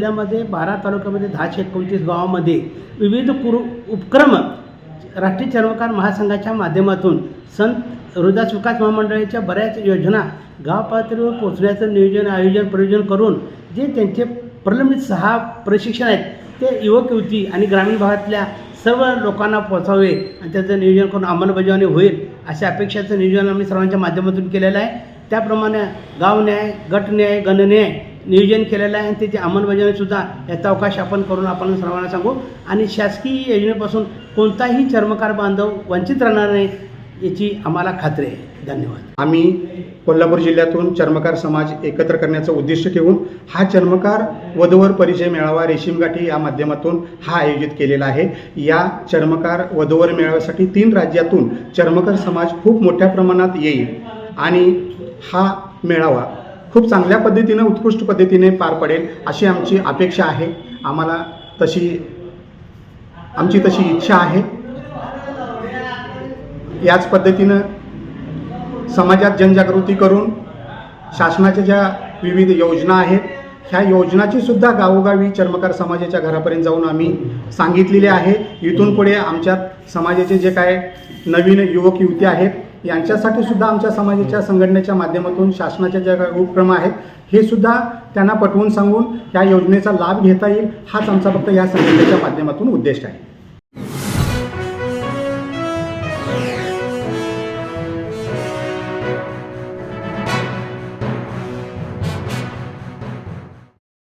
जिल्ह्यामध्ये बारा तालुक्यामध्ये दहाशे एकोणतीस गावामध्ये विविध कुरु उपक्रम राष्ट्रीय चर्मकार महासंघाच्या माध्यमातून संत हृदयास विकास महामंडळाच्या बऱ्याच योजना गाव पातळीवर पोचण्याचं नियोजन आयोजन प्रयोजन करून जे त्यांचे प्रलंबित सहा प्रशिक्षण आहेत ते युवक युवती आणि ग्रामीण भागातल्या सर्व लोकांना पोचावे आणि त्याचं नियोजन करून अंमलबजावणी होईल अशा अपेक्षाचं नियोजन आम्ही सर्वांच्या माध्यमातून केलेलं आहे. त्याप्रमाणे गाव न्याय गट न्याय गणन्याय नियोजन केलेलं आहे आणि त्याची अंमलबजावणीसुद्धा याचा अवकाश आपण करून आपण सर्वांना सांगू. आणि शासकीय योजनेपासून कोणताही चर्मकार बांधव वंचित राहणार नाही याची आम्हाला खात्री आहे. धन्यवाद. आम्ही कोल्हापूर जिल्ह्यातून चर्मकार समाज एकत्र करण्याचं उद्दिष्ट ठेवून हा चर्मकार वधूवर परिचय मेळावा रेशीमगाठी या माध्यमातून हा आयोजित केलेला आहे. या चर्मकार वधूवर मेळाव्यासाठी तीन राज्यातून चर्मकार समाज खूप मोठ्या प्रमाणात येईल आणि हा मेळावा खूप चांगल्या पद्धतीनं उत्कृष्ट पद्धतीने पार पडेल अशी आमची अपेक्षा आहे. आम्हाला तशी आमची तशी इच्छा आहे. याच पद्धतीनं समाजात जनजागृती करून शासनाच्या ज्या विविध योजना आहेत ह्या योजनाची सुद्धा गावोगावी चर्मकार समाजाच्या घरापर्यंत जाऊन आम्ही सांगितलेले आहे. इथून पुढे आमच्यात समाजाचे जे काय नवीन युवक युवती आहेत यांच्यासाठी सुद्धा आमच्या समाजाच्या संघटनेच्या माध्यमातून शासनाच्या ज्या काही उपक्रम आहेत हे सुद्धा त्यांना पटवून सांगून या योजनेचा लाभ घेता येईल हाच आमचा फक्त या संघटनेच्या माध्यमातून उद्देश आहे.